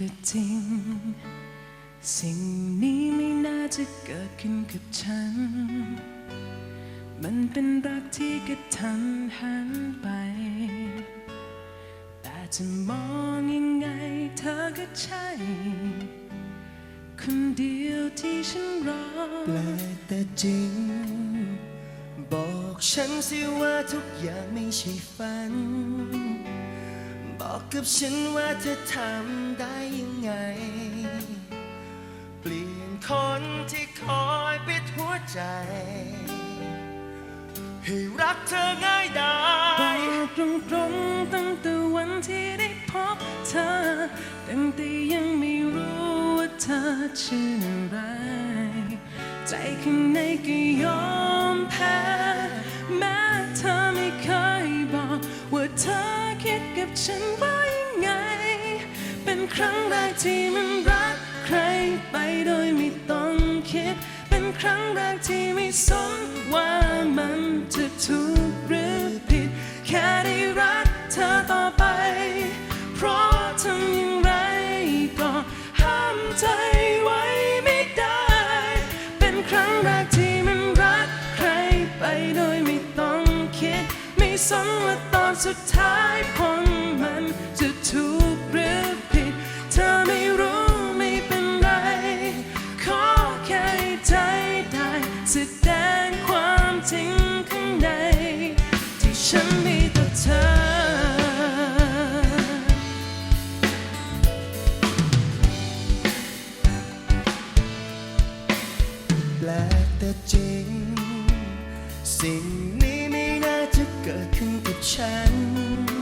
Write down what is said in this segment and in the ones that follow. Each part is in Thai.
แต่จริง สิ่งนี้ไม่น่าจะเกิดขึ้นกับฉัน มันเป็นรักที่กระทันหันไป แต่จะมองยังไงเธอก็ใช่ คนเดียวที่ฉันรอแปลกแต่จริง บอกฉันสิว่าทุกอย่างไม่ใช่ฝัน บอกกับฉันว่าเธอทำได้ยังไง เปลี่ยนคนที่คอยปิดหัวใจ ให้รักเธอง่ายได้บอกตรงๆตั้งแต่วันที่ได้พบเธอตั้งแต่ยังไม่รู้ว่าเธอชื่ออะไร ใจข้างในก็ยอมแพ้ คิดกับฉันว่ายังไง เป็นครั้งแรกที่มันรักใครไปโดยไม่ต้องคิด เป็นครั้งแรกที่ไม่สนว่ามันจะถูกหรือผิด แค่ได้รักเธอต่อไป เพราะทำอย่างไรก็ห้ามใจไว้ไม่ได้ เป็นครั้งแรกที่มันรักใครไปโดยไม่ต้องคิด ไม่สนว่า อนสุดท้ายผลมันจะถูกหรือผิด เธอไม่รู้ไม่เป็นไร ขอแค่ใจได้แสดงความจริงข้างใน ที่ฉันมีต่อเธอ แปลกแต่จริง สิ่งนี้ จะเกิดขึ้นกับฉัน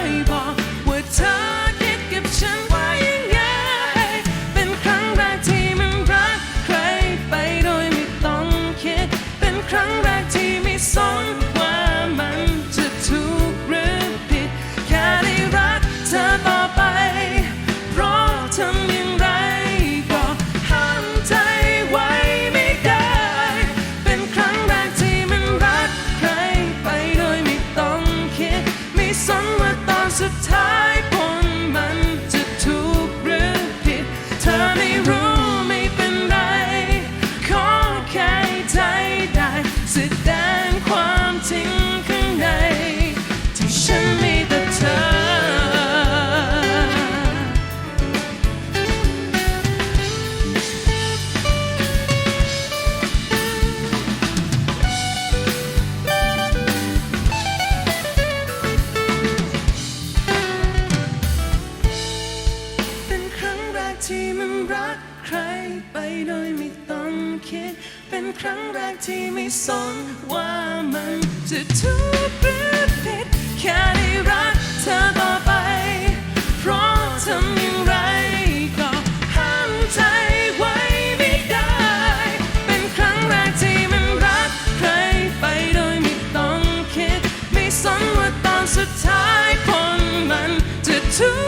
来吧。only room. คิด เป็นครั้งแรกที่ไม่สนว่ามันจะถูกหรือผิดแค่ได้รักเธอต่อไป เพราะทำอย่างไรก็ห้ามใจไว้ไม่ได้ เป็นครั้งแรกที่มันรักใครไปโดยไม่ต้องคิด ไม่สนว่าตอนสุดท้ายคนมันจะถูก